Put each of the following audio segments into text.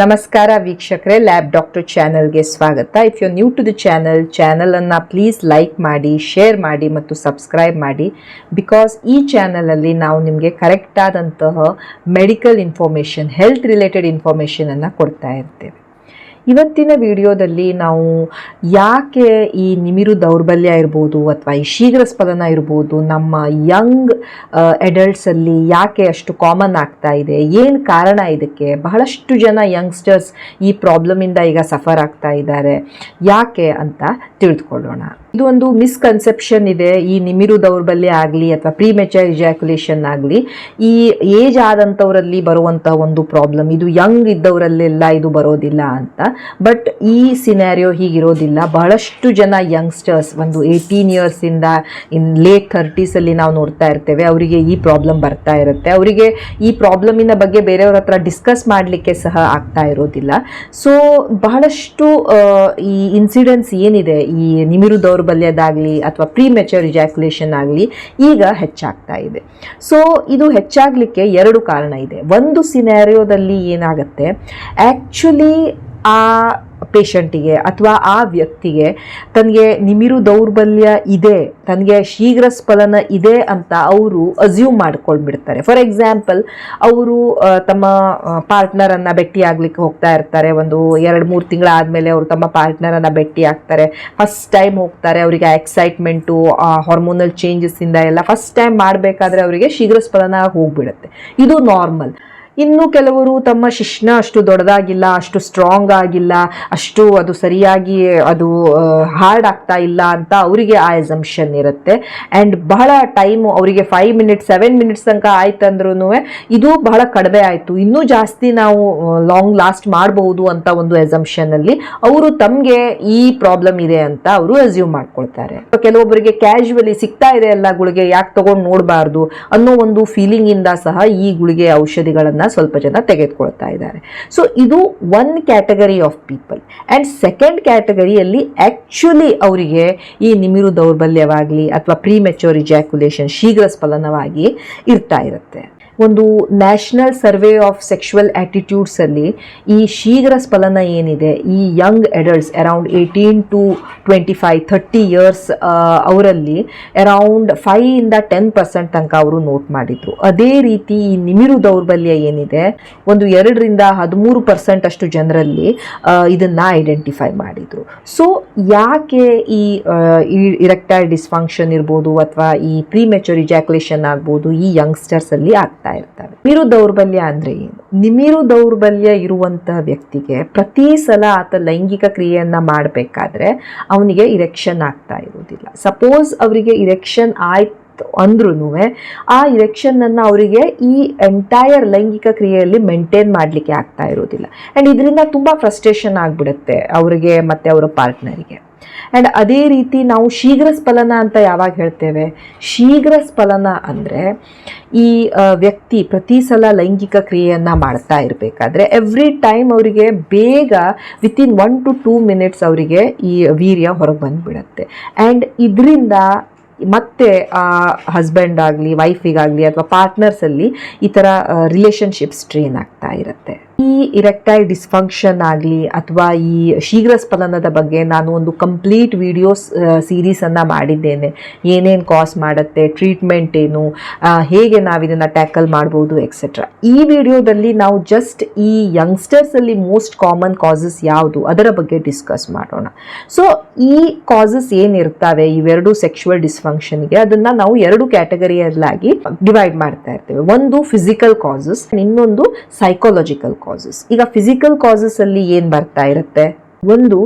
ನಮಸ್ಕಾರ ವೀಕ್ಷಕರೇ lab doctor ಚಾನಲ್ಗೆ ಸ್ವಾಗತ. If you new to the channel ಚಾನಲನ್ನು ಪ್ಲೀಸ್ ಲೈಕ್ ಮಾಡಿ ಶೇರ್ ಮಾಡಿ ಮತ್ತು ಸಬ್ಸ್ಕ್ರೈಬ್ ಮಾಡಿ. ಬಿಕಾಸ್ ಈ ಚಾನಲಲ್ಲಿ ನಾವು ನಿಮಗೆ ಕರೆಕ್ಟಾದಂತಹ ಮೆಡಿಕಲ್ ಇನ್ಫಾರ್ಮೇಷನ್ ಹೆಲ್ತ್ ರಿಲೇಟೆಡ್ ಇನ್ಫಾರ್ಮೇಷನನ್ನು ಕೊಡ್ತಾ ಇರ್ತೇವೆ. ಇವತ್ತಿನ ವಿಡಿಯೋದಲ್ಲಿ ನಾವು ಯಾಕೆ ಈ ನಿಮಿರು ದೌರ್ಬಲ್ಯ ಇರ್ಬೋದು ಅಥವಾ ಈ ಶೀಘ್ರ ಸ್ಫಲನ ಇರ್ಬೋದು, ನಮ್ಮ ಯಂಗ್ ಅಡಲ್ಟ್ಸಲ್ಲಿ ಯಾಕೆ ಅಷ್ಟು ಕಾಮನ್ ಆಗ್ತಾ ಇದೆ, ಏನು ಕಾರಣ ಇದಕ್ಕೆ? ಬಹಳಷ್ಟು ಜನ ಯಂಗ್ಸ್ಟರ್ಸ್ ಈ ಪ್ರಾಬ್ಲಮಿಂದ ಈಗ ಸಫರ್ ಆಗ್ತಾ ಇದ್ದಾರೆ. ಯಾಕೆ ಅಂತ ತಿಳಿದುಕೊಳ್ಳೋಣ. ಇದು ಒಂದು ಮಿಸ್ಕನ್ಸೆಪ್ಷನ್ ಇದೆ. ಈ ನಿಮಿರು ದೌರ್ಬಲ್ಯ ಆಗಲಿ ಅಥವಾ ಪ್ರೀ ಮೆಚರ್ ಇಜಾಕ್ಯುಲೇಷನ್ ಆಗಲಿ, ಈ ಏಜ್ ಆದಂಥವರಲ್ಲಿ ಬರುವಂಥ ಒಂದು ಪ್ರಾಬ್ಲಮ್ ಇದು ಯಂಗ್ ಇದ್ದವರಲ್ಲೆಲ್ಲ ಇದು ಬರೋದಿಲ್ಲ ಅಂತ. ಬಟ್ ಈ ಸಿನಾರಿಯೋ ಹೀಗಿರೋದಿಲ್ಲ. ಬಹಳಷ್ಟು ಜನ ಯಂಗ್ಸ್ಟರ್ಸ್ ಒಂದು ಏಯ್ಟೀನ್ ಇಯರ್ಸಿಂದ ಇನ್ ಲೇಟ್ ಥರ್ಟೀಸಲ್ಲಿ ನಾವು ನೋಡ್ತಾ ಇರ್ತೇವೆ. ಅವರಿಗೆ ಈ ಪ್ರಾಬ್ಲಮ್ ಬರ್ತಾ ಇರುತ್ತೆ. ಅವರಿಗೆ ಈ ಪ್ರಾಬ್ಲಮಿನ ಬಗ್ಗೆ ಬೇರೆಯವ್ರ ಹತ್ರ ಡಿಸ್ಕಸ್ ಮಾಡಲಿಕ್ಕೆ ಸಹ ಆಗ್ತಾ ಇರೋದಿಲ್ಲ. ಸೊ ಬಹಳಷ್ಟು ಈ ಇನ್ಸಿಡೆನ್ಸ್ ಏನಿದೆ? ಈ ನಿಮಿರು ದೌರ್ಬಲ್ಯದಾಗಲಿ ಅಥವಾ ಪ್ರೀ ಮೆಚೂರ್ ಇಜಾಕ್ಯುಲೇಷನ್ ಆಗಲಿ ಈಗ ಹೆಚ್ಚಾಗ್ತಾ ಇದೆ. ಸೊ ಇದು ಹೆಚ್ಚಾಗಲಿಕ್ಕೆ ಎರಡು ಕಾರಣ ಇದೆ. ಒಂದು ಸಿನಾರಿಯೋದಲ್ಲಿ ಏನಾಗುತ್ತೆ? ಆ್ಯಕ್ಚುಲಿ ಆ ಪೇಷಂಟಿಗೆ ಅಥವಾ ಆ ವ್ಯಕ್ತಿಗೆ ತನಗೆ ನಿಮಿರು ದೌರ್ಬಲ್ಯ ಇದೆ, ತನಗೆ ಶೀಘ್ರ ಸ್ಫಲನ ಇದೆ ಅಂತ ಅವರು ಅಸ್ಯೂಮ್ ಮಾಡ್ಕೊಂಡ್ಬಿಡ್ತಾರೆ ಫಾರ್ ಎಕ್ಸಾಂಪಲ್ ಅವರು ತಮ್ಮ ಪಾರ್ಟ್ನರನ್ನು ಭೇಟಿ ಆಗ್ಲಿಕ್ಕೆ ಹೋಗ್ತಾ ಇರ್ತಾರೆ. ಒಂದು ಎರಡು ಮೂರು ತಿಂಗಳಾದಮೇಲೆ ಅವರು ತಮ್ಮ ಪಾರ್ಟ್ನರನ್ನು ಭೇಟಿ ಆಗ್ತಾರೆ ಫಸ್ಟ್ ಟೈಮ್ ಹೋಗ್ತಾರೆ, ಅವರಿಗೆ ಎಕ್ಸೈಟ್ಮೆಂಟು ಹಾರ್ಮೋನಲ್ ಚೇಂಜಸ್ಸಿಂದ ಎಲ್ಲ ಫಸ್ಟ್ ಟೈಮ್ ಮಾಡಬೇಕಾದ್ರೆ ಅವರಿಗೆ ಶೀಘ್ರ ಸ್ಫಲನ ಹೋಗ್ಬಿಡುತ್ತೆ. ಇದು ನಾರ್ಮಲ್ ಇನ್ನು ಕೆಲವರು ತಮ್ಮ ಶಿಶ್ನ ಅಷ್ಟು ದೊಡ್ಡದಾಗಿಲ್ಲ, ಅಷ್ಟು ಸ್ಟ್ರಾಂಗ್ ಆಗಿಲ್ಲ, ಅಷ್ಟು ಅದು ಸರಿಯಾಗಿ ಅದು ಹಾರ್ಡ್ ಆಗ್ತಾ ಇಲ್ಲ ಅಂತ ಅವರಿಗೆ ಆ ಎಸಂಪ್ಷನ್ ಇರುತ್ತೆ. ಆ್ಯಂಡ್ ಬಹಳ ಟೈಮು ಅವರಿಗೆ ಫೈವ್ ಮಿನಿಟ್ಸ್ ಸೆವೆನ್ ಮಿನಿಟ್ಸ್ ತನಕ ಆಯ್ತಂದ್ರೂ ಇದು ಬಹಳ ಕಡಿಮೆ ಆಯಿತು. ಇನ್ನೂ ಜಾಸ್ತಿ ನಾವು ಲಾಂಗ್ ಲಾಸ್ಟ್ ಮಾಡಬಹುದು ಅಂತ ಒಂದು ಎಸಂಪ್ಷನಲ್ಲಿ ಅವರು ತಮಗೆ ಈ ಪ್ರಾಬ್ಲಮ್ ಇದೆ ಅಂತ ಅವರು ಅಸ್ಯೂಮ್ ಮಾಡ್ಕೊಳ್ತಾರೆ. ಕೆಲವೊಬ್ಬರಿಗೆ ಕ್ಯಾಶುವಲಿ ಸಿಗ್ತಾ ಇದೆ ಎಲ್ಲ ಗುಳಿಗೆ, ಯಾಕೆ ತಗೊಂಡು ನೋಡಬಾರ್ದು ಅನ್ನೋ ಒಂದು ಫೀಲಿಂಗ್ ಇಂದ ಸಹ ಈ ಗುಳಿಗೆ ಔಷಧಿಗಳನ್ನ ಸ್ವಲ್ಪ ಜನ ತೆಗೆದುಕೊಳ್ತಾ ಇದ್ದಾರೆ. ಸೊ ಇದು one category of people and second ಕ್ಯಾಟಗರಿಯಲ್ಲಿ actually ಅವರಿಗೆ ಈ ನಿಮಿರು ದೌರ್ಬಲ್ಯವಾಗಲಿ ಅಥವಾ ಪ್ರೀ ಮೆಚೋರ್ ಶೀಘ್ರ ಸ್ಫಲನವಾಗಿ ಇರ್ತಾ ಇರುತ್ತೆ. ಒಂದು ನ್ಯಾಷನಲ್ ಸರ್ವೆ ಆಫ್ ಸೆಕ್ಷುವಲ್ ಆ್ಯಟಿಟ್ಯೂಡ್ಸಲ್ಲಿ ಈ ಶೀಘ್ರ ಸ್ಫಲನ ಏನಿದೆ, ಈ young adults around eighteen to twenty five, thirty years ಅವರಲ್ಲಿ ಅರೌಂಡ್ ಫೈವ್ ಇಂದ ಟೆನ್ ಪರ್ಸೆಂಟ್ ತನಕ ಅವರು ನೋಟ್ ಮಾಡಿದ್ರು. ಅದೇ ರೀತಿ ಈ ನಿಮಿರು ದೌರ್ಬಲ್ಯ ಏನಿದೆ, ಒಂದು ಎರಡರಿಂದ ಹದಿಮೂರು ಪರ್ಸೆಂಟ್ ಅಷ್ಟು ಜನರಲ್ಲಿ ಇದನ್ನು ಐಡೆಂಟಿಫೈ ಮಾಡಿದರು. ಸೊ ಯಾಕೆ ಈ ಇರೆಕ್ಟೈಲ್ ಡಿಸ್ಫಂಕ್ಷನ್ ಇರ್ಬೋದು ಅಥವಾ ಈ ಪ್ರೀ ಮೆಚೂರ್ ಇಜಾಕ್ಯುಲೇಷನ್ ಆಗ್ಬೋದು ಈ ಯಂಗ್ಸ್ಟರ್ಸಲ್ಲಿ ಆಗ್ತಾ ಇರ್ತವೆ ನಿಮಿರು ದೌರ್ಬಲ್ಯ ಅಂದ್ರೆ ಏನು? ನಿಮಿರು ದೌರ್ಬಲ್ಯ ಇರುವಂತಹ ವ್ಯಕ್ತಿಗೆ ಪ್ರತಿ ಸಲ ಆತ ಲೈಂಗಿಕ ಕ್ರಿಯೆಯನ್ನ ಮಾಡಬೇಕಾದ್ರೆ ಅವನಿಗೆ ಇರೆಕ್ಷನ್ ಆಗ್ತಾ ಇರೋದಿಲ್ಲ ಸಪೋಸ್ ಅವರಿಗೆ ಇರೆಕ್ಷನ್ ಆಯ್ತು ಅಂದ್ರೂ ಆ ಇರೆಕ್ಷನ್ ಅನ್ನ ಅವರಿಗೆ ಈ ಎಂಟೈರ್ ಲೈಂಗಿಕ ಕ್ರಿಯೆಯಲ್ಲಿ ಮೇಂಟೈನ್ ಮಾಡಲಿಕ್ಕೆ ಆಗ್ತಾ ಇರೋದಿಲ್ಲ ಆ್ಯಂಡ್ ಇದರಿಂದ ತುಂಬ ಫ್ರಸ್ಟ್ರೇಷನ್ ಆಗಿಬಿಡುತ್ತೆ ಅವರಿಗೆ ಮತ್ತು ಅವರ ಪಾರ್ಟ್ನರಿಗೆ ಆ್ಯಂಡ್ ಅದೇ ರೀತಿ ನಾವು ಶೀಘ್ರ ಸ್ಫಲನ ಅಂತ ಯಾವಾಗ ಹೇಳ್ತೇವೆ? ಶೀಘ್ರ ಸ್ಫಲನ ಅಂದರೆ ಈ ವ್ಯಕ್ತಿ ಪ್ರತಿ ಸಲ ಲೈಂಗಿಕ ಕ್ರಿಯೆಯನ್ನು ಮಾಡ್ತಾ ಇರಬೇಕಾದ್ರೆ ಎವ್ರಿ ಟೈಮ್ ಅವರಿಗೆ ಬೇಗ within one to two minutes ಅವರಿಗೆ ಈ ವೀರ್ಯ ಹೊರಗೆ ಬಂದುಬಿಡತ್ತೆ. ಆ್ಯಂಡ್ ಇದರಿಂದ ಮತ್ತೆ, ಆ ಹಸ್ಬೆಂಡ್ ಆಗಲಿ ವೈಫಿಗಾಗಲಿ ಅಥವಾ ಪಾರ್ಟ್ನರ್ಸಲ್ಲಿ ಈ ಥರ ರಿಲೇಷನ್ಶಿಪ್ ಸ್ಟ್ರೇನ್ ಆಗ್ತಾ ಇರುತ್ತೆ. ಈ ಇರೆಕ್ಟೈಲ್ ಡಿಸ್ಫಂಕ್ಷನ್ ಆಗಲಿ ಅಥವಾ ಈ ಶೀಘ್ರ ಸ್ಫಲನದ ಬಗ್ಗೆ ನಾನು ಒಂದು ಕಂಪ್ಲೀಟ್ ವಿಡಿಯೋಸ್ ಸೀರೀಸನ್ನು ಮಾಡಿದ್ದೇನೆ. ಏನೇನು ಕಾಸ್ ಮಾಡುತ್ತೆ, ಟ್ರೀಟ್ಮೆಂಟ್ ಏನು ಹೇಗೆ ನಾವು ಇದನ್ನು ಟ್ಯಾಕಲ್ ಮಾಡ್ಬೋದು ಎಕ್ಸೆಟ್ರಾ ಈ ವಿಡಿಯೋದಲ್ಲಿ ನಾವು ಜಸ್ಟ್ ಈ ಯಂಗ್ಸ್ಟರ್ಸಲ್ಲಿ ಮೋಸ್ಟ್ ಕಾಮನ್ ಕಾಸಸ್ ಯಾವುದು, ಅದರ ಬಗ್ಗೆ ಡಿಸ್ಕಸ್ ಮಾಡೋಣ. ಸೊ ಈ ಕಾಸಸ್ ಏನಿರ್ತವೆ, ಇವೆರಡು ಸೆಕ್ಷುವಲ್ ಡಿಸ್ಫಂಕ್ಷನ್ಗೆ ಅದನ್ನು ನಾವು ಎರಡು ಕ್ಯಾಟಗರಿಯಲ್ಲಾಗಿ ಡಿವೈಡ್ ಮಾಡ್ತಾ ಇರ್ತೇವೆ. ಒಂದು ಫಿಸಿಕಲ್ ಕಾಸಸ್ ಇನ್ನೊಂದು ಸೈಕಾಲಜಿಕಲ್ ಕಾಸಸ್ ಈಗ ಫಿಸಿಕಲ್ ಕಾಸಸ್ ಅಲ್ಲಿ ಏನ್ ಬರ್ತಾ ಇರುತ್ತೆ? ಒಂದು,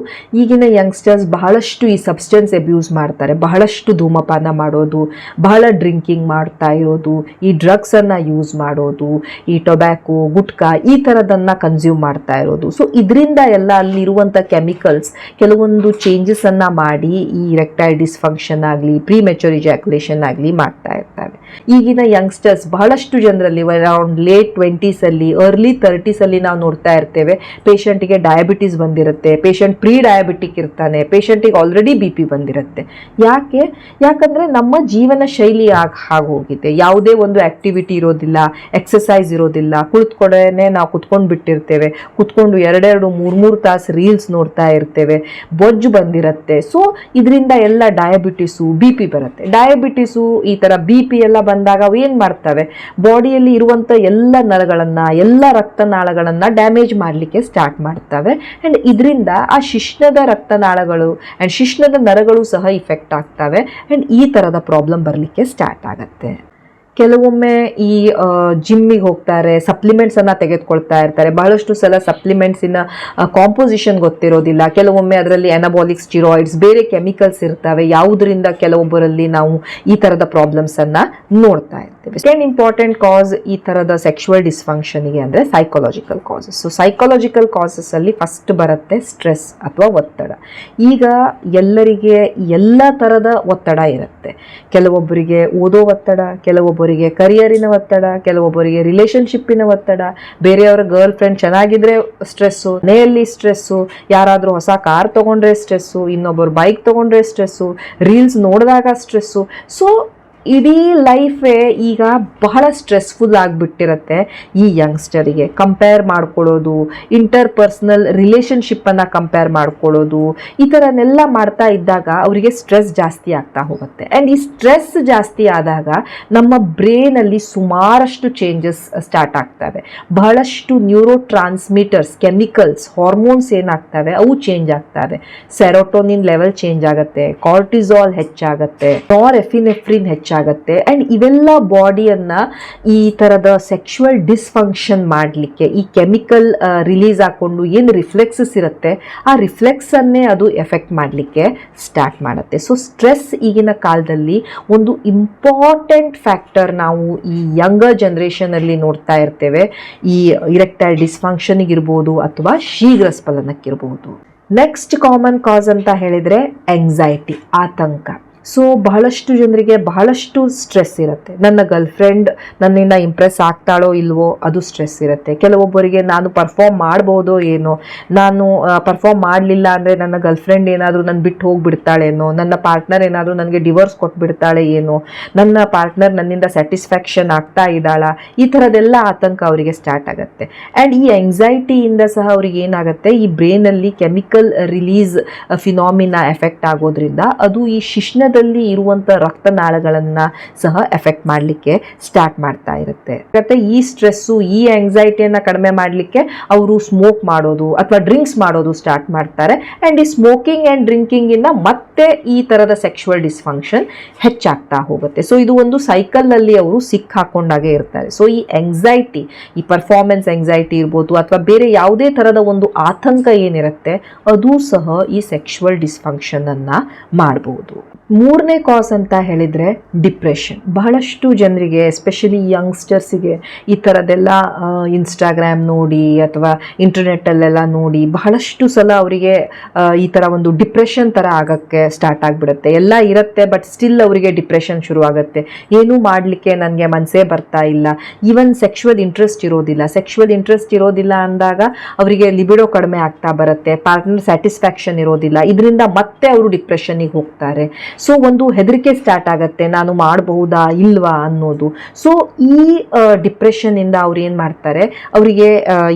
ಈಗಿನ ಯಂಗ್ಸ್ಟರ್ಸ್ ಬಹಳಷ್ಟು ಈ ಸಬ್ಸ್ಟೆನ್ಸ್ ಅಬ್ಯೂಸ್ ಮಾಡ್ತಾರೆ. ಬಹಳಷ್ಟು ಧೂಮಪಾನ ಮಾಡೋದು, ಬಹಳ ಡ್ರಿಂಕಿಂಗ್ ಮಾಡ್ತಾ ಇರೋದು, ಈ ಡ್ರಗ್ಸನ್ನು ಯೂಸ್ ಮಾಡೋದು, ಈ ಟೊಬ್ಯಾಕೊ ಗುಟ್ಕಾ ಈ ಥರದನ್ನು ಕನ್ಸ್ಯೂಮ್ ಮಾಡ್ತಾ ಇರೋದು. ಸೊ ಇದರಿಂದ ಎಲ್ಲ ಅಲ್ಲಿರುವಂಥ ಕೆಮಿಕಲ್ಸ್ ಕೆಲವೊಂದು ಚೇಂಜಸನ್ನು ಮಾಡಿ ಈ ರೆಕ್ಟೈಲ್ ಡಿಸ್ಫಂಕ್ಷನ್ ಆಗಲಿ ಪ್ರೀ ಮೆಚೋರ್ ಇಜಾಕ್ಯುಲೇಷನ್ ಆಗಲಿ ಮಾಡ್ತಾ ಇರ್ತಾರೆ. ಈಗಿನ ಯಂಗ್ಸ್ಟರ್ಸ್ ಬಹಳಷ್ಟು ಜನರಲ್ಲಿ ಅರೌಂಡ್ ಲೇಟ್ ಟ್ವೆಂಟೀಸಲ್ಲಿ ಅರ್ಲಿ ತರ್ಟೀಸಲ್ಲಿ ನಾವು ನೋಡ್ತಾ ಇರ್ತೇವೆ. ಪೇಷಂಟಿಗೆ ಡಯಾಬಿಟೀಸ್ ಬಂದಿರುತ್ತೆ ಪೇಷಂಟ್ ಪ್ರೀ ಡಯಾಬಿಟಿಕ್ ಇರ್ತಾನೆ ಪೇಷಂಟಿಗೆ ಆಲ್ರೆಡಿ ಬಿ ಪಿ ಬಂದಿರುತ್ತೆ. ಯಾಕೆ? ಯಾಕಂದರೆ ನಮ್ಮ ಜೀವನ ಶೈಲಿ ಆಗ ಹೋಗಿದೆ ಯಾವುದೇ ಒಂದು ಆ್ಯಕ್ಟಿವಿಟಿ ಇರೋದಿಲ್ಲ ಎಕ್ಸಸೈಸ್ ಇರೋದಿಲ್ಲ. ಕುಳಿತುಕೊಂಡೇ ನಾವು ಕುತ್ಕೊಂಡು ಬಿಟ್ಟಿರ್ತೇವೆ. ಕುತ್ಕೊಂಡು ಎರಡೆರಡು, ಮೂರು ಮೂರು ತಾಸು ರೀಲ್ಸ್ ನೋಡ್ತಾ ಇರ್ತೇವೆ. ಬೊಜ್ಜು ಬಂದಿರುತ್ತೆ. ಸೊ ಇದರಿಂದ ಎಲ್ಲ ಡಯಾಬಿಟಿಸು ಬಿ ಪಿ ಬರುತ್ತೆ. ಡಯಾಬಿಟಿಸು ಈ ಥರ ಬಿ ಪಿ ಎಲ್ಲ ಬಂದಾಗ ಅವು ಏನು ಮಾಡ್ತವೆ? ಬಾಡಿಯಲ್ಲಿ ಇರುವಂಥ ಎಲ್ಲ ನರಗಳನ್ನು ಎಲ್ಲ ರಕ್ತನಾಳಗಳನ್ನು ಡ್ಯಾಮೇಜ್ ಮಾಡಲಿಕ್ಕೆ ಸ್ಟಾರ್ಟ್ ಮಾಡ್ತವೆ. ಆ್ಯಂಡ್ ಇದರಿಂದ ಆ ಶಿಶ್ನದ ರಕ್ತನಾಳಗಳು ಆ್ಯಂಡ್ ಶಿಶ್ನದ ನರಗಳು ಸಹ ಇಫೆಕ್ಟ್ ಆಗ್ತವೆ. ಆ್ಯಂಡ್ ಈ ಥರದ ಪ್ರಾಬ್ಲಮ್ ಬರಲಿಕ್ಕೆ ಸ್ಟಾರ್ಟ್ ಆಗುತ್ತೆ. ಕೆಲವೊಮ್ಮೆ ಈ ಜಿಮ್ಮಿಗೆ ಹೋಗ್ತಾರೆ ಸಪ್ಲಿಮೆಂಟ್ಸನ್ನು ತೆಗೆದುಕೊಳ್ತಾ ಇರ್ತಾರೆ. ಬಹಳಷ್ಟು ಸಲ ಸಪ್ಲಿಮೆಂಟ್ಸಿನ ಕಾಂಪೋಸಿಷನ್ ಗೊತ್ತಿರೋದಿಲ್ಲ. ಕೆಲವೊಮ್ಮೆ ಅದರಲ್ಲಿ ಎನಬಾಲಿಕ್ ಸ್ಟಿರಾಯ್ಡ್ಸ್ ಬೇರೆ ಕೆಮಿಕಲ್ಸ್ ಇರ್ತವೆ. ಯಾವುದರಿಂದ ಕೆಲವೊಬ್ಬರಲ್ಲಿ ನಾವು ಈ ಥರದ ಪ್ರಾಬ್ಲಮ್ಸನ್ನು ನೋಡ್ತಾ ಇರ್ತೀವಿ. ಸೆಕೆಂಡ್ ಇಂಪಾರ್ಟೆಂಟ್ ಕಾಸ್ ಈ ಥರದ ಸೆಕ್ಷುವಲ್ ಡಿಸ್ಫಂಕ್ಷನ್ಗೆ ಅಂದರೆ ಸೈಕಾಲಜಿಕಲ್ ಕಾಸಸ್ ಸೊ ಸೈಕಾಲಜಿಕಲ್ ಕಾಸಸ್ಸಲ್ಲಿ ಫಸ್ಟ್ ಬರುತ್ತೆ ಸ್ಟ್ರೆಸ್ ಅಥವಾ ಒತ್ತಡ. ಈಗ ಎಲ್ಲರಿಗೆ ಎಲ್ಲ ಥರದ ಒತ್ತಡ ಇರುತ್ತೆ. ಕೆಲವೊಬ್ಬರಿಗೆ ಓದೋ ಒತ್ತಡ ಕೆಲವೊಬ್ಬರಿಗೆ ಕರಿಯರಿನ ಒತ್ತಡ, ಕೆಲವೊಬ್ಬರಿಗೆ ರಿಲೇಶನ್ಶಿಪ್ಪಿನ ಒತ್ತಡ, ಬೇರೆಯವರ ಗರ್ಲ್ ಫ್ರೆಂಡ್ ಚೆನ್ನಾಗಿದ್ರೆ ಸ್ಟ್ರೆಸ್ಸು, ಮನೆಯಲ್ಲಿ ಸ್ಟ್ರೆಸ್ಸು, ಯಾರಾದರೂ ಹೊಸ ಕಾರ್ ತೊಗೊಂಡ್ರೆ ಸ್ಟ್ರೆಸ್ಸು, ಇನ್ನೊಬ್ಬರು ಬೈಕ್ ತೊಗೊಂಡ್ರೆ ಸ್ಟ್ರೆಸ್ಸು, ರೀಲ್ಸ್ ನೋಡಿದಾಗ ಸ್ಟ್ರೆಸ್ಸು. ಸೊ ಇಡೀ ಲೈಫೇ ಈಗ ಬಹಳ ಸ್ಟ್ರೆಸ್ಫುಲ್ ಆಗಿಬಿಟ್ಟಿರತ್ತೆ ಈ ಯಂಗ್ಸ್ಟರಿಗೆ ಕಂಪೇರ್ ಮಾಡ್ಕೊಳ್ಳೋದು ಇಂಟರ್ ಪರ್ಸ್ನಲ್ ರಿಲೇಷನ್ಶಿಪ್ಪನ್ನು ಕಂಪೇರ್ ಮಾಡ್ಕೊಳ್ಳೋದು, ಈ ಥರನೆಲ್ಲ ಮಾಡ್ತಾ ಇದ್ದಾಗ ಅವರಿಗೆ ಸ್ಟ್ರೆಸ್ ಜಾಸ್ತಿ ಆಗ್ತಾ ಹೋಗುತ್ತೆ. ಆ್ಯಂಡ್ ಈ ಸ್ಟ್ರೆಸ್ ಜಾಸ್ತಿ ಆದಾಗ ನಮ್ಮ ಬ್ರೇನಲ್ಲಿ ಸುಮಾರಷ್ಟು ಚೇಂಜಸ್ ಸ್ಟಾರ್ಟ್ ಆಗ್ತವೆ. ಬಹಳಷ್ಟು ನ್ಯೂರೋ ಟ್ರಾನ್ಸ್ಮಿಟರ್ಸ್ ಕೆಮಿಕಲ್ಸ್ ಹಾರ್ಮೋನ್ಸ್ ಏನಾಗ್ತವೆ, ಅವು ಚೇಂಜ್ ಆಗ್ತವೆ. ಸೆರೋಟೋನಿನ್ ಲೆವೆಲ್ ಚೇಂಜ್ ಆಗುತ್ತೆ ಕಾರ್ಟಿಸಾಲ್ ಹೆಚ್ಚಾಗುತ್ತೆ ನಾರ್ ಎಫಿನೆಫ್ರಿನ್ ಹೆಚ್ಚಾಗುತ್ತೆ. ಆ್ಯಂಡ್ ಇವೆಲ್ಲ ಬಾಡಿಯನ್ನು ಈ ಥರದ ಸೆಕ್ಷುವಲ್ ಡಿಸ್ಫಂಕ್ಷನ್ ಮಾಡಲಿಕ್ಕೆ, ಈ ಕೆಮಿಕಲ್ ರಿಲೀಸ್ ಹಾಕ್ಕೊಂಡು ಏನು ರಿಫ್ಲೆಕ್ಸಸ್ ಇರುತ್ತೆ, ಆ ರಿಫ್ಲೆಕ್ಸನ್ನೇ ಅದು ಎಫೆಕ್ಟ್ ಮಾಡಲಿಕ್ಕೆ ಸ್ಟಾರ್ಟ್ ಮಾಡುತ್ತೆ. ಸೊ ಸ್ಟ್ರೆಸ್ ಈಗಿನ ಕಾಲದಲ್ಲಿ ಒಂದು ಇಂಪಾರ್ಟೆಂಟ್ ಫ್ಯಾಕ್ಟರ್ ನಾವು ಈ ಯಂಗರ್ ಜನ್ರೇಷನಲ್ಲಿ ನೋಡ್ತಾ ಇರ್ತೇವೆ. ಈ ಇರೆಕ್ಟೈಲ್ ಡಿಸ್ಫಂಕ್ಷನ್ಗಿರ್ಬೋದು ಅಥವಾ ಶೀಘ್ರ ಸ್ಫಲನಕ್ಕಿರ್ಬೋದು ನೆಕ್ಸ್ಟ್ ಕಾಮನ್ ಕಾಸ್ ಅಂತ ಹೇಳಿದರೆ ಎಂಗ್ಸೈಟಿ ಆತಂಕ. ಸೊ ಬಹಳಷ್ಟು ಜನರಿಗೆ ಬಹಳಷ್ಟು ಸ್ಟ್ರೆಸ್ ಇರುತ್ತೆ. ನನ್ನ ಗರ್ಲ್ ಫ್ರೆಂಡ್ ನನ್ನಿಂದ ಇಂಪ್ರೆಸ್ ಆಗ್ತಾಳೋ ಇಲ್ವೋ, ಅದು ಸ್ಟ್ರೆಸ್ ಇರುತ್ತೆ. ಕೆಲವೊಬ್ಬರಿಗೆ ನಾನು ಪರ್ಫಾರ್ಮ್ ಮಾಡ್ಬೋದೋ ಏನೋ, ನಾನು ಪರ್ಫಾರ್ಮ್ ಮಾಡಲಿಲ್ಲ ಅಂದರೆ ನನ್ನ ಗರ್ಲ್ ಫ್ರೆಂಡ್ ಏನಾದರೂ ನನ್ನ ಬಿಟ್ಟು ಹೋಗಿಬಿಡ್ತಾಳೇನೋ ನನ್ನ ಪಾರ್ಟ್ನರ್ ಏನಾದರೂ ನನಗೆ ಡಿವೋರ್ಸ್ ಕೊಟ್ಬಿಡ್ತಾಳೆ ಏನೋ, ನನ್ನ ಪಾರ್ಟ್ನರ್ ನನ್ನಿಂದ ಸ್ಯಾಟಿಸ್ಫ್ಯಾಕ್ಷನ್ ಆಗ್ತಾ ಇದ್ದಾಳ, ಈ ಥರದ್ದೆಲ್ಲ ಆತಂಕ ಅವರಿಗೆ ಸ್ಟಾರ್ಟ್ ಆಗುತ್ತೆ. ಆ್ಯಂಡ್ ಈ ಎಂಗ್ಸೈಟಿಯಿಂದ ಸಹ ಅವ್ರಿಗೆ ಏನಾಗುತ್ತೆ, ಈ ಬ್ರೈನಲ್ಲಿ ಕೆಮಿಕಲ್ ರಿಲೀಸ್ ಫಿನಾಮಿನ ಎಫೆಕ್ಟ್ ಆಗೋದ್ರಿಂದ ಅದು ಈ ಶಿಶ್ನದಲ್ಲಿ ಇರುವಂಥ ರಕ್ತನಾಳಗಳನ್ನು ಸಹ ಎಫೆಕ್ಟ್ ಮಾಡಲಿಕ್ಕೆ ಸ್ಟಾರ್ಟ್ ಮಾಡ್ತಾ ಇರುತ್ತೆ. ಮತ್ತೆ ಈ ಸ್ಟ್ರೆಸ್ಸು ಈ ಆಂಗ್ಸೈಟಿಯನ್ನ ಕಡಿಮೆ ಮಾಡಲಿಕ್ಕೆ ಅವರು ಸ್ಮೋಕ್ ಮಾಡೋದು ಅಥವಾ ಡ್ರಿಂಕ್ಸ್ ಮಾಡೋದು ಸ್ಟಾರ್ಟ್ ಮಾಡ್ತಾರೆ. ಆ್ಯಂಡ್ ಈ ಸ್ಮೋಕಿಂಗ್ ಆ್ಯಂಡ್ ಡ್ರಿಂಕಿಂಗಿಂದ ಮತ್ತೆ ಈ ಥರದ ಸೆಕ್ಷುವಲ್ ಡಿಸ್ಫಂಕ್ಷನ್ ಹೆಚ್ಚಾಗ್ತಾ ಹೋಗುತ್ತೆ. ಸೊ ಇದು ಒಂದು ಸೈಕಲ್ನಲ್ಲಿ ಅವರು ಸಿಕ್ಕಾಕೊಂಡಾಗೆ ಇರ್ತಾರೆ. ಸೊ ಈ ಎಂಗ್ಸೈಟಿ ಈ ಪರ್ಫಾರ್ಮೆನ್ಸ್ ಎಂಗ್ಸೈಟಿ ಇರ್ಬೋದು ಅಥವಾ ಬೇರೆ ಯಾವುದೇ ಥರದ ಒಂದು ಆತಂಕ ಏನಿರುತ್ತೆ, ಅದು ಸಹ ಈ ಸೆಕ್ಷುವಲ್ ಡಿಸ್ಫಂಕ್ಷನನ್ನು ಮಾಡ್ಬೋದು. ಮೂರನೇ ಕಾಸ್ ಅಂತ ಹೇಳಿದರೆ ಡಿಪ್ರೆಷನ್ ಬಹಳಷ್ಟು ಜನರಿಗೆ ಎಸ್ಪೆಷಲಿ ಯಂಗ್ಸ್ಟರ್ಸಿಗೆ ಈ ಥರದ್ದೆಲ್ಲ ಇನ್ಸ್ಟಾಗ್ರಾಮ್ ನೋಡಿ ಅಥವಾ ಇಂಟರ್ನೆಟ್ಟಲ್ಲೆಲ್ಲ ನೋಡಿ ಬಹಳಷ್ಟು ಸಲ ಅವರಿಗೆ ಈ ಥರ ಒಂದು ಡಿಪ್ರೆಷನ್ ಥರ ಆಗೋಕ್ಕೆ ಸ್ಟಾರ್ಟ್ ಆಗಿಬಿಡುತ್ತೆ. ಎಲ್ಲ ಇರುತ್ತೆ ಬಟ್ ಸ್ಟಿಲ್ ಅವರಿಗೆ ಡಿಪ್ರೆಷನ್ ಶುರುವಾಗುತ್ತೆ. ಏನೂ ಮಾಡಲಿಕ್ಕೆ ನನಗೆ ಮನಸ್ಸೇ ಬರ್ತಾ ಇಲ್ಲ. ಈವನ್ ಸೆಕ್ಷುವಲ್ ಇಂಟ್ರೆಸ್ಟ್ ಇರೋದಿಲ್ಲ. ಸೆಕ್ಷುವಲ್ ಇಂಟ್ರೆಸ್ಟ್ ಇರೋದಿಲ್ಲ ಅಂದಾಗ ಅವರಿಗೆ ಲಿಬಿಡೋ ಕಡಿಮೆ ಆಗ್ತಾ ಬರುತ್ತೆ. ಪಾರ್ಟ್ನರ್ ಸ್ಯಾಟಿಸ್ಫ್ಯಾಕ್ಷನ್ ಇರೋದಿಲ್ಲ. ಇದರಿಂದ ಮತ್ತೆ ಅವರು ಡಿಪ್ರೆಷನಿಗೆ ಹೋಗ್ತಾರೆ. ಸೊ ಒಂದು ಹೆದರಿಕೆ ಸ್ಟಾರ್ಟ್ ಆಗುತ್ತೆ. ನಾನು ಮಾಡಬಹುದಾ ಇಲ್ವಾ ಅನ್ನೋದು. ಸೊ ಈ ಡಿಪ್ರೆಷನ್ನಿಂದ ಅವ್ರು ಏನು ಮಾಡ್ತಾರೆ? ಅವರಿಗೆ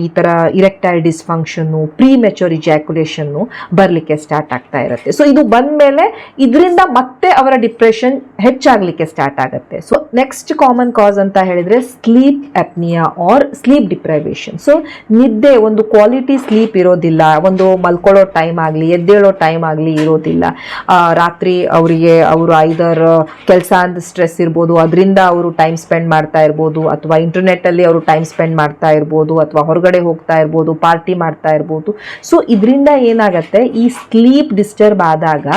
ಈ ಥರ ಇರೆಕ್ಟೈಲ್ ಡಿಸ್ಫಂಕ್ಷನ್ನು ಪ್ರೀ ಮೆಚೋರ್ ಇಜಾಕ್ಯುಲೇಷನ್ನು ಬರಲಿಕ್ಕೆ ಸ್ಟಾರ್ಟ್ ಆಗ್ತಾ ಇರುತ್ತೆ. ಸೊ ಇದು ಬಂದ ಮೇಲೆ ಇದರಿಂದ ಮತ್ತೆ ಅವರ ಡಿಪ್ರೆಷನ್ ಹೆಚ್ಚಾಗಲಿಕ್ಕೆ ಸ್ಟಾರ್ಟ್ ಆಗುತ್ತೆ. ಸೊ ನೆಕ್ಸ್ಟ್ ಕಾಮನ್ ಕಾಸ್ ಅಂತ ಹೇಳಿದರೆ sleep apnoea or sleep deprivation so ನಿದ್ದೆ, ಒಂದು ಕ್ವಾಲಿಟಿ ಸ್ಲೀಪ್ ಇರೋದಿಲ್ಲ. ಒಂದು ಮಲ್ಕೊಳ್ಳೋ ಟೈಮ್ ಆಗಲಿ, ಎದ್ದೇಳೋ ಟೈಮ್ ಆಗಲಿ ಇರೋದಿಲ್ಲ. ರಾತ್ರಿ ಅವರಿಗೆ ಅವರು ಐದರ್ ಕೆಲಸ ಅಂತ ಸ್ಟ್ರೆಸ್ ಇರ್ಬೋದು, ಅದರಿಂದ ಅವರು ಟೈಮ್ ಸ್ಪೆಂಡ್ ಮಾಡ್ತಾ ಇರ್ಬೋದು, ಅಥವಾ ಇಂಟರ್ನೆಟ್ಟಲ್ಲಿ ಅವರು ಟೈಮ್ ಸ್ಪೆಂಡ್ ಮಾಡ್ತಾ ಇರ್ಬೋದು, ಅಥವಾ ಹೊರಗಡೆ ಹೋಗ್ತಾ ಇರ್ಬೋದು ಪಾರ್ಟಿ ಮಾಡ್ತಾ ಇರ್ಬೋದು. ಸೊ ಇದರಿಂದ ಏನಾಗುತ್ತೆ, ಈ ಸ್ಲೀಪ್ ಡಿಸ್ಟರ್ಬ್ ಆದಾಗ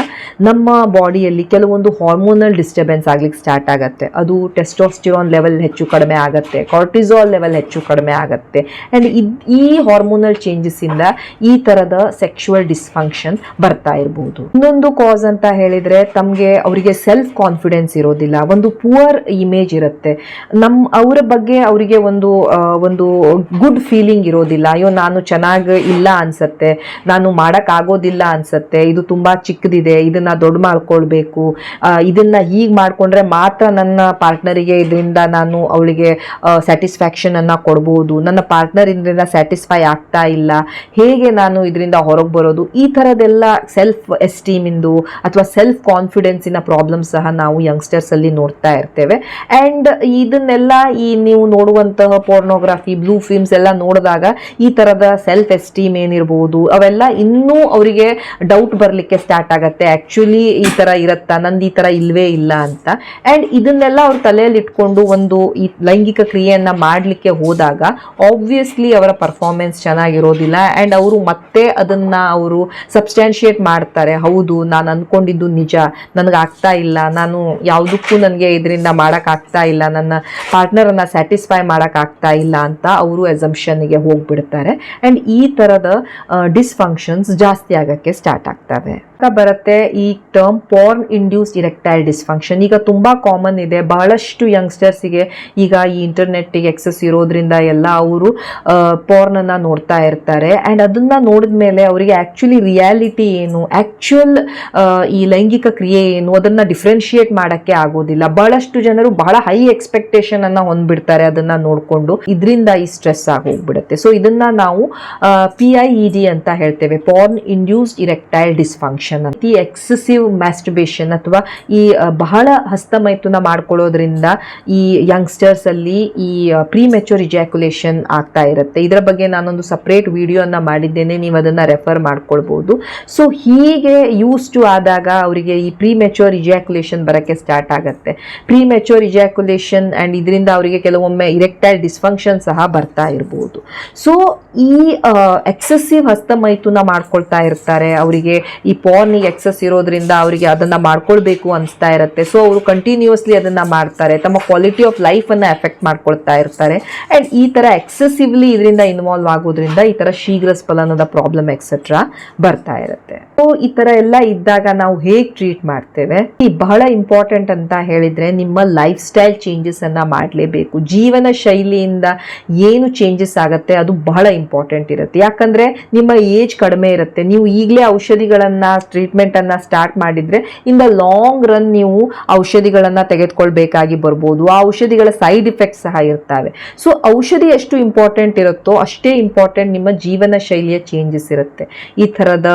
ನಮ್ಮ ಬಾಡಿಯಲ್ಲಿ ಕೆಲವೊಂದು ಹಾರ್ಮೋನಲ್ ಡಿಸ್ಟರ್ಬೆನ್ಸ್ ಆಗ್ಲಿಕ್ಕೆ ಸ್ಟಾರ್ಟ್ ಆಗುತ್ತೆ. ಅದು ಟೆಸ್ಟೋಸ್ಟಿರೋನ್ ಲೆವೆಲ್ ಹೆಚ್ಚು ಕಡಿಮೆ ಆಗುತ್ತೆ ಕಾರ್ಟಿಸೋಲ್ ಲೆವೆಲ್ ಹೆಚ್ಚು ಕಡಿಮೆ ಆಗುತ್ತೆ. ಆ್ಯಂಡ್ ಈ ಹಾರ್ಮೋನಲ್ ಚೇಂಜಸ್ಸಿಂದ ಈ ಥರದ ಸೆಕ್ಷುವಲ್ ಡಿಸ್ಫಂಕ್ಷನ್ ಬರ್ತಾ ಇರ್ಬೋದು. ಇನ್ನೊಂದು ಕಾಸ್ ಅಂತ ಹೇಳಿದರೆ ನಮಗೆ ಅವರಿಗೆ ಸೆಲ್ಫ್ ಕಾನ್ಫಿಡೆನ್ಸ್ ಇರೋದಿಲ್ಲ. ಒಂದು ಪುವರ್ ಇಮೇಜ್ ಇರುತ್ತೆ. ನಮ್ಮ ಅವರ ಬಗ್ಗೆ ಅವರಿಗೆ ಒಂದು ಒಂದು ಗುಡ್ ಫೀಲಿಂಗ್ ಇರೋದಿಲ್ಲ. ಅಯ್ಯೋ, ನಾನು ಚೆನ್ನಾಗಿ ಇಲ್ಲ ಅನ್ಸತ್ತೆ. ನಾನು ಮಾಡೋಕ್ಕಾಗೋದಿಲ್ಲ ಅನ್ಸತ್ತೆ. ಇದು ತುಂಬ ಚಿಕ್ಕದಿದೆ. ಇದನ್ನು ದೊಡ್ಡ ಮಾಡ್ಕೊಳ್ಬೇಕು. ಇದನ್ನು ಹೀಗೆ ಮಾಡ್ಕೊಂಡ್ರೆ ಮಾತ್ರ ನನ್ನ ಪಾರ್ಟ್ನರಿಗೆ ಇದರಿಂದ ನಾನು ಅವಳಿಗೆ ಸ್ಯಾಟಿಸ್ಫ್ಯಾಕ್ಷನನ್ನು ಕೊಡ್ಬೋದು. ನನ್ನ ಪಾರ್ಟ್ನರ್ ಇದರಿಂದ ಸ್ಯಾಟಿಸ್ಫೈ ಆಗ್ತಾ ಇಲ್ಲ. ಹೇಗೆ ನಾನು ಇದರಿಂದ ಹೊರಗೆ ಬರೋದು? ಈ ಥರದ್ದೆಲ್ಲ ಸೆಲ್ಫ್ ಎಸ್ಟೀಮಿಂದು ಅಥವಾ ಸೆಲ್ಫ್ ಕಾನ್ಫಿಡೆನ್ಸಿನ ಪ್ರಾಬ್ಲಮ್ ಸಹ ನಾವು ಯಂಗ್ಸ್ಟರ್ಸ್ ಅಲ್ಲಿ ನೋಡ್ತಾ ಇರ್ತೇವೆ. ಆ್ಯಂಡ್ ಇದನ್ನೆಲ್ಲ ಈ ನೀವು ನೋಡುವಂತಹ ಪೋರ್ನೋಗ್ರಫಿ ಬ್ಲೂ ಫಿಲ್ಮ್ಸ್ ಎಲ್ಲ ನೋಡಿದಾಗ ಈ ಥರದ ಸೆಲ್ಫ್ ಎಸ್ಟೀಮ್ ಏನಿರ್ಬೋದು, ಅವೆಲ್ಲ ಇನ್ನೂ ಅವರಿಗೆ ಡೌಟ್ ಬರಲಿಕ್ಕೆ ಸ್ಟಾರ್ಟ್ ಆಗುತ್ತೆ. ಆ್ಯಕ್ಚುಲಿ ಈ ಥರ ಇರುತ್ತಾ? ನಂದು ಈ ಥರ ಇಲ್ವೇ ಇಲ್ಲ ಅಂತ. ಆ್ಯಂಡ್ ಇದನ್ನೆಲ್ಲ ಅವ್ರ ತಲೆಯಲ್ಲಿ ಇಟ್ಕೊಂಡು ಒಂದು ಈ ಲೈಂಗಿಕ ಕ್ರಿಯೆಯನ್ನು ಮಾಡಲಿಕ್ಕೆ ಹೋದಾಗ ಆಬ್ವಿಯಸ್ಲಿ ಅವರ ಪರ್ಫಾರ್ಮೆನ್ಸ್ ಚೆನ್ನಾಗಿರೋದಿಲ್ಲ. ಆ್ಯಂಡ್ ಅವರು ಮತ್ತೆ ಅದನ್ನ ಅವರು ಸಬ್ಸ್ಟ್ಯಾನ್ಶಿಯೇಟ್ ಮಾಡ್ತಾರೆ. ಹೌದು, ನಾನು ಅಂದ್ಕೊಂಡಿದ್ದು ನಿಜ. ನನಗೆ ಆಗ್ತಾ ಇಲ್ಲ. ನಾನು ಯಾವುದಕ್ಕೂ ನನಗೆ ಇದರಿಂದ ಮಾಡೋಕ್ಕಾಗ್ತಾ ಇಲ್ಲ. ನನ್ನ ಪಾರ್ಟ್ನರನ್ನು ಸ್ಯಾಟಿಸ್ಫೈ ಮಾಡೋಕ್ಕಾಗ್ತಾ ಇಲ್ಲ ಅಂತ ಅವರು ಎಸಂಪ್ಷನ್ಗೆ ಹೋಗಿಬಿಡ್ತಾರೆ. ಆ್ಯಂಡ್ ಈ ಥರದ ಡಿಸ್ಫಂಕ್ಷನ್ಸ್ ಜಾಸ್ತಿ ಆಗೋಕ್ಕೆ ಸ್ಟಾರ್ಟ್ ಆಗ್ತವೆ. ಬರುತ್ತೆ ಈ term porn induce erectile dysfunction ಈಗ ತುಂಬ ಕಾಮನ್ ಇದೆ. ಬಹಳಷ್ಟು ಯಂಗ್ಸ್ಟರ್ಸಿಗೆ ಈಗ ಈ ಇಂಟರ್ನೆಟ್ಟಿಗೆ ಎಕ್ಸಸ್ ಇರೋದ್ರಿಂದ ಎಲ್ಲ ಅವರು ಪಾರ್ನನ್ನು ನೋಡ್ತಾ ಇರ್ತಾರೆ. ಆ್ಯಂಡ್ ಅದನ್ನು ನೋಡಿದ ಮೇಲೆ ಅವರಿಗೆ ಆ್ಯಕ್ಚುಲಿ ರಿಯಾಲಿಟಿ ಏನು ಆ್ಯಕ್ಚುಯಲ್ ಈ ಲೈಂಗಿಕ ಕ್ರಿಯೆ ಏನು, ಅದನ್ನು ಡಿಫ್ರೆನ್ಶಿಯೇಟ್ ಮಾಡೋಕ್ಕೆ ಆಗೋದಿಲ್ಲ. ಬಹಳಷ್ಟು ಜನರು ಬಹಳ ಹೈ ಎಕ್ಸ್ಪೆಕ್ಟೇಷನ್ ಅನ್ನ ಹೊಂದ್ಬಿಡ್ತಾರೆ ಅದನ್ನ ನೋಡಿಕೊಂಡು. ಇದರಿಂದ ಈ ಸ್ಟ್ರೆಸ್ ಆಗಿ ಹೋಗ್ಬಿಡುತ್ತೆ ಸೊ ಇದನ್ನು ನಾವು ಪಿ ಐ ಇ ಡಿ ಅಂತ ಹೇಳ್ತೇವೆ. ಪಾರ್ನ್ ಇಂಡ್ಯೂಸ್ಡ್ ಇರೆಕ್ಟೈಲ್ ಡಿಸ್ಫಂಕ್ಷನ್ ಈ ಎಕ್ಸೆಸಿವ್ ಮ್ಯಾಸ್ಟರ್ಬೇಷನ್ ಅಥವಾ ಈ ಬಹಳ ಹಸ್ತಮೈಥುನ ಮಾಡ್ಕೊಳ್ಳೋದ್ರಿಂದ ಈ ಯಂಗ್ಸ್ಟರ್ಸ್ ಅಲ್ಲಿ ಈ ಪ್ರೀ ಮೆಚೂರ್ ಇಜಾಕ್ಯುಲೇಷನ್ ಆಗ್ತಾ ಇರುತ್ತೆ. ಇದರ ಬಗ್ಗೆ ನಾನೊಂದು ಸಪ್ರೇಟ್ ವಿಡಿಯೋನ ಮಾಡಿದ್ದೇನೆ, ನೀವು ಅದನ್ನ ರೆಫರ್ ಮಾಡ್ಕೊಳ್ಬಹುದು ಸೊ ಹೀಗೆ ಯೂಸ್ ಟು ಆದಾಗ ಅವರಿಗೆ ಈ ಪ್ರೀ ಮೆಚೂರ್ ಇಜಾಕ್ಯುಲೇಷನ್ ಬರೋಕ್ಕೆ ಸ್ಟಾರ್ಟ್ ಆಗುತ್ತೆ. ಪ್ರೀ ಮೆಚೂರ್ ಇಜಾಕ್ಯುಲೇಷನ್ ಆ್ಯಂಡ್ ಇದರಿಂದ ಅವರಿಗೆ ಕೆಲವೊಮ್ಮೆ ಇರೆಕ್ಟೈಲ್ ಡಿಸ್ಫಂಕ್ಷನ್ ಸಹ ಬರ್ತಾ ಇರ್ಬೋದು. ಸೊ ಈ ಎಕ್ಸೆಸಿವ್ ಹಸ್ತಮೈಥುನ ಮಾಡ್ಕೊಳ್ತಾ ಇರ್ತಾರೆ, ಅವರಿಗೆ ಈ ಪಾರ್ನಿಗೆ ಎಕ್ಸಸ್ ಇರೋದ್ರಿಂದ ಅವರಿಗೆ ಅದನ್ನ ಮಾಡ್ಕೊಳ್ಬೇಕು ಅನಿಸ್ತಾ ಇರುತ್ತೆ. ಸೊ ಅವರು ಕಂಟಿನ್ಯೂಸ್ಲಿ ಅದನ್ನ ಮಾಡ್ತಾರೆ. ತಮ್ಮ ಕ್ವಾಲಿಟಿ ಆಫ್ ಲೈಫನ್ನು ಎಫೆಕ್ಟ್ ಮಾಡ್ಕೊಳ್ತಾ ಇರ್ತಾರೆ. ಆ್ಯಂಡ್ ಈ ಥರ ಎಕ್ಸೆಸಿವ್ಲಿ ಇದರಿಂದ ಇನ್ವಾಲ್ವ್ ಆಗೋದ್ರಿಂದ ಈ ಥರ ಶೀಘ್ರ ಸ್ಫಲನದ ಪ್ರಾಬ್ಲಮ್ ಎಕ್ಸೆಟ್ರಾ ಬರ್ತಾ ಇರುತ್ತೆ. ಸೊ ಈ ಥರ ಎಲ್ಲ ಇದ್ದಾಗ ನಾವು ಹೇಗೆ ಟ್ರೀಟ್ ಮಾಡ್ತೇವೆ? ಈ ಬಹಳ ಇಂಪಾರ್ಟೆಂಟ್ ಅಂತ ಹೇಳಿದ್ರೆ ನಿಮ್ಮ ಲೈಫ್ ಸ್ಟೈಲ್ ಚೇಂಜಸ್ ಅನ್ನ ಮಾಡಲೇಬೇಕು. ಜೀವನ ಶೈಲಿಯಿಂದ ಏನು ಚೇಂಜಸ್ ಆಗುತ್ತೆ ಅದು ಬಹಳ ಇಂಪಾರ್ಟೆಂಟ್ ಇರುತ್ತೆ. ಯಾಕಂದ್ರೆ ನಿಮ್ಮ ಏಜ್ ಕಡಿಮೆ ಇರುತ್ತೆ. ನೀವು ಈಗಲೇ ಔಷಧಿಗಳನ್ನ ಟ್ರೀಟ್ಮೆಂಟ್ ಅನ್ನ ಸ್ಟಾರ್ಟ್ ಮಾಡಿದ್ರೆ ಇನ್ ದ ಲಾಂಗ್ ರನ್ ನೀವು ಔಷಧಿಗಳನ್ನ ತೆಗೆದುಕೊಳ್ಬೇಕಾಗಿ ಬರ್ಬೋದು. ಆ ಔಷಧಿಗಳ ಸೈಡ್ ಇಫೆಕ್ಟ್ಸ್ ಸಹ ಇರ್ತವೆ. ಸೊ ಔಷಧಿ ಎಷ್ಟು ಇಂಪಾರ್ಟೆಂಟ್ ಇರುತ್ತೋ ಅಷ್ಟೇ ಇಂಪಾರ್ಟೆಂಟ್ ನಿಮ್ಮ ಜೀವನ ಶೈಲಿಯ ಚೇಂಜಸ್ ಇರುತ್ತೆ. ಈ ಥರದ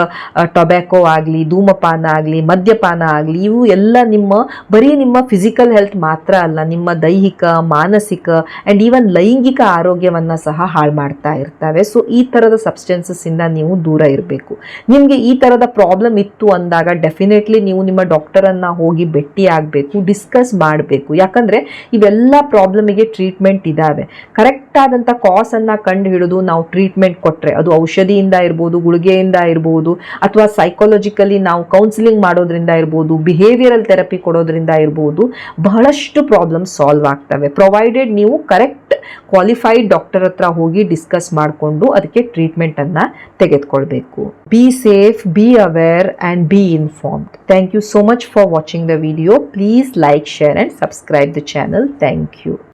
ಟೊಬ್ಯಾಕೋ ಆಗಲಿ, ಧೂಮಪಾನ ಆಗಲಿ, ಮದ್ಯಪಾನ ಆಗಲಿ, ಇವು ಎಲ್ಲ ನಿಮ್ಮ, ಬರೀ ನಿಮ್ಮ ಫಿಸಿಕಲ್ ಹೆಲ್ತ್ ಮಾತ್ರ ಅಲ್ಲ, ನಿಮ್ಮ ದೈಹಿಕ, ಮಾನಸಿಕ ಆ್ಯಂಡ್ ಈವನ್ ಲೈಂಗಿಕ ಆರೋಗ್ಯವನ್ನು ಸಹ ಹಾಳು ಮಾಡ್ತಾ ಇರ್ತವೆ. ಸೊ ಈ ಥರದ ಸಬ್ಸ್ಟೆನ್ಸಸ್ ಇಂದ ನೀವು ದೂರ ಇರಬೇಕು. ನಿಮಗೆ ಈ ಥರದ ಪ್ರಾಬ್ಲಮ್ ಇತ್ತು ಅಂದಾಗ ಡೆಫಿನೆಟ್ಲಿ ನೀವು ನಿಮ್ಮ ಡಾಕ್ಟರನ್ನು ಹೋಗಿ ಭೇಟಿ ಆಗಬೇಕು ಡಿಸ್ಕಸ್ ಮಾಡಬೇಕು. ಯಾಕಂದರೆ ಇವೆಲ್ಲ ಪ್ರಾಬ್ಲಮಿಗೆ ಟ್ರೀಟ್ಮೆಂಟ್ ಇದ್ದಾವೆ ಕರೆಕ್ಟ್ ಆದಂಥ ಕಾಸನ್ನು ಕಂಡು ಹಿಡಿದು ನಾವು ಟ್ರೀಟ್ಮೆಂಟ್ ಕೊಟ್ಟರೆ ಅದು ಔಷಧಿಯಿಂದ ಇರ್ಬೋದು, ಗುಳಿಗೆಯಿಂದ ಇರ್ಬೋದು, ಅಥವಾ ಸೈಕಾಲಜಿಕಲಿ ನಾವು ಕೌನ್ಸಿಲಿಂಗ್ ಮಾಡೋದ್ರಿಂದ ಇರ್ಬೋದು ಬಿಹೇವಿಯರಲ್ ಥೆರಪಿ ಕೊಡೋದ್ರಿಂದ ಇರ್ಬೋದು, ಬಹಳಷ್ಟು ಪ್ರಾಬ್ಲಮ್ ಸಾಲ್ವ್ ಆಗ್ತವೆ. ಪ್ರೊವೈಡೆಡ್ ನೀವು ಕರೆಕ್ಟ್ ಕ್ವಾಲಿಫೈಡ್ ಡಾಕ್ಟರ್ ಹತ್ರ ಹೋಗಿ ಡಿಸ್ಕಸ್ ಮಾಡಿಕೊಂಡು ಅದಕ್ಕೆ ಟ್ರೀಟ್ಮೆಂಟನ್ನು ತೆಗೆದುಕೊಳ್ಬೇಕು. Be safe be aware and be informed thank you so much for watching the video please like share and subscribe the channel thank you